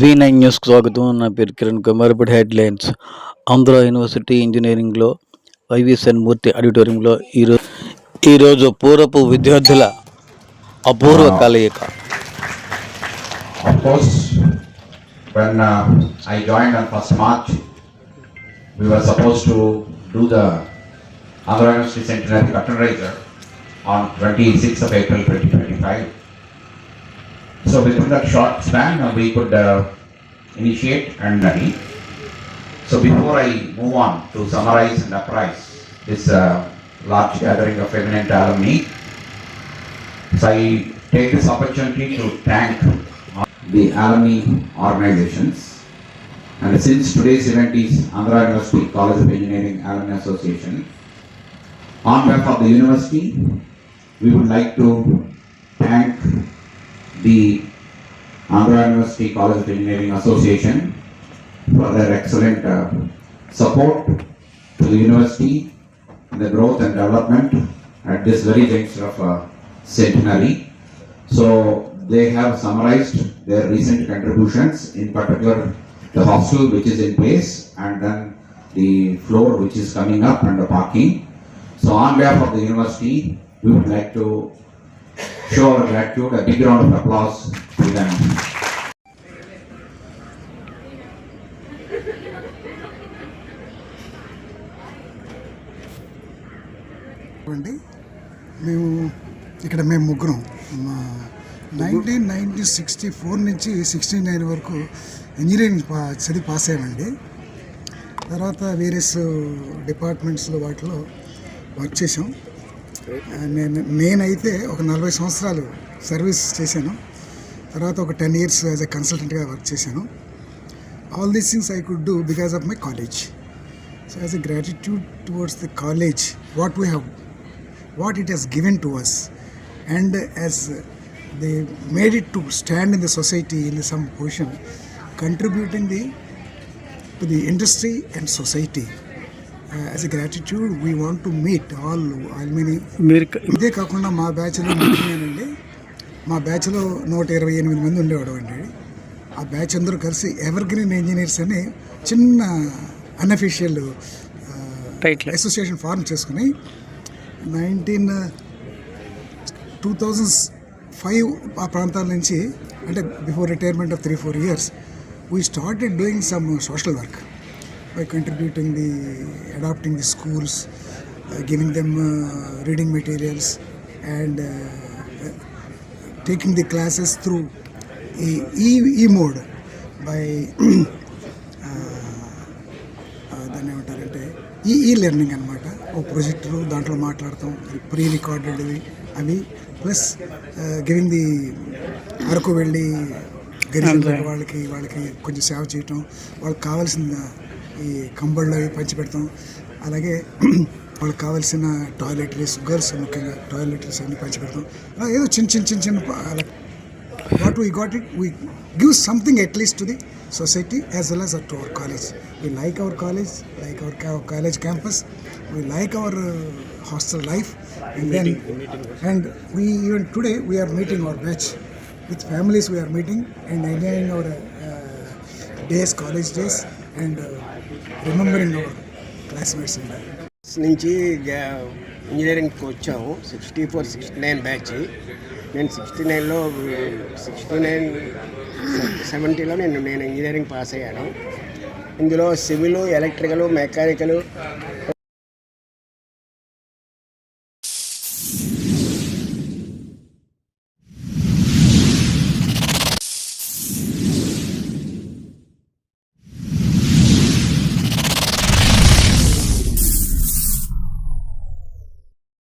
V nine న్యూస్కి స్వాగతం. నా పేరు కిరణ్ కుమార్. ఇప్పుడు హెడ్లైన్స్. ఆంధ్ర యూనివర్సిటీ ఇంజనీరింగ్లో వైవిఎస్ఎన్ మూర్తి ఆడిటోరియంలో ఈరోజు ఈరోజు పూర్వపు విద్యార్థుల అపూర్వ కలయిక. When uh, I joined on 1st March, we were supposed to do the Andhra University Centenary Raiser on 26th of April 2025. So within that short span, uh, we could uh, initiate and study. So before I move on to summarize and apprise this uh, large gathering of eminent alumni, so I take this opportunity to thank the alumni organizations. And since today's event is Andhra University College of Engineering Alumni Association, on behalf of the university, we would like to thank the Andhra University College of Engineering Association for their excellent uh, support to the university in the growth and development at this very juncture of uh, centenary. So they have summarized their recent contributions, in particular the hostel which is in place and then the floor which is coming up and the parking. So on behalf of the university, we would like to show our gratitude, a big round of applause to them. అండి మేము ఇక్కడ మేము ముగ్గురం మా nineteen ninety sixty four నుంచి sixty nine వరకు engineering పా చదివి పాస్ అయ్యానండి. తర్వాత వేరియస్ డిపార్ట్మెంట్స్లో వాటిలో వర్క్ చేసాం నేను నేనైతే ఒక నలభై సంవత్సరాలు సర్వీస్ చేశాను. తర్వాత ఒక టెన్ ఇయర్స్ యాజ్ ఎ కన్సల్టెంట్గా వర్క్ చేశాను. All these things I could do because of my college. So as a gratitude towards the college what we have what it has given to us. And as they made it to stand in the society in the some position contributing the to the industry and society as a gratitude we want to meet all I mean ఇదే కాకుండా మా బ్యాచ్లో ముఖ్యమేనండి మా బ్యాచ్లో నూట ఇరవై ఎనిమిది మంది ఉండేవాడు అండి. ఆ బ్యాచ్ అందరూ కలిసి ఎవర్ గ్రీన్ ఇంజనీర్స్ అని చిన్న అన్అఫీషియల్ అసోసియేషన్ ఫార్మ్ చేసుకుని నైన్టీన్ టూ థౌజండ్ ఫైవ్ ఆ ప్రాంతాల నుంచి అంటే before retirement of three four years we started doing some social work by contributing the adapting the schools giving them reading materials and taking the classes through ఈ ఈ mode by దాన్ని ఏమంటారంటే ఈ ఈ లెర్నింగ్ అనమాట ఓ ప్రొజెక్టులు దాంట్లో మాట్లాడతాం ప్రీ రికార్డెడ్వి అవి ప్లస్ గివింగ్ ది అరకు వెళ్ళి గిరిజనుల వాళ్ళకి వాళ్ళకి కొంచెం సేవ చేయటం వాళ్ళకి కావాల్సిన ఈ కంబళ్ళు అవి పంచి పెడతాం. అలాగే వాళ్ళకి కావాల్సిన టాయిలెటరీస్ గర్ల్స్ ముఖ్యంగా టాయిలెటరీస్ అన్ని పంచి పెడతాం. అలా ఏదో చిన్న చిన్న చిన్న చిన్న what we got it we give something at least to the society as well as to our college we like our college like our ca- college campus we like our uh, hostel life and then and we even today we are meeting our batch with families we are meeting and enjoying our uh, days college days and uh, remembering our classmates and all. నుంచి జా- ఇంజనీరింగ్కి వచ్చాము sixty four sixty nine batch నేను sixty నైన్లో sixty nine సెవెంటీలో నేను నేను engineering pass అయ్యాను. ఇందులో సివిల్ ఎలక్ట్రికల్ మెకానికల్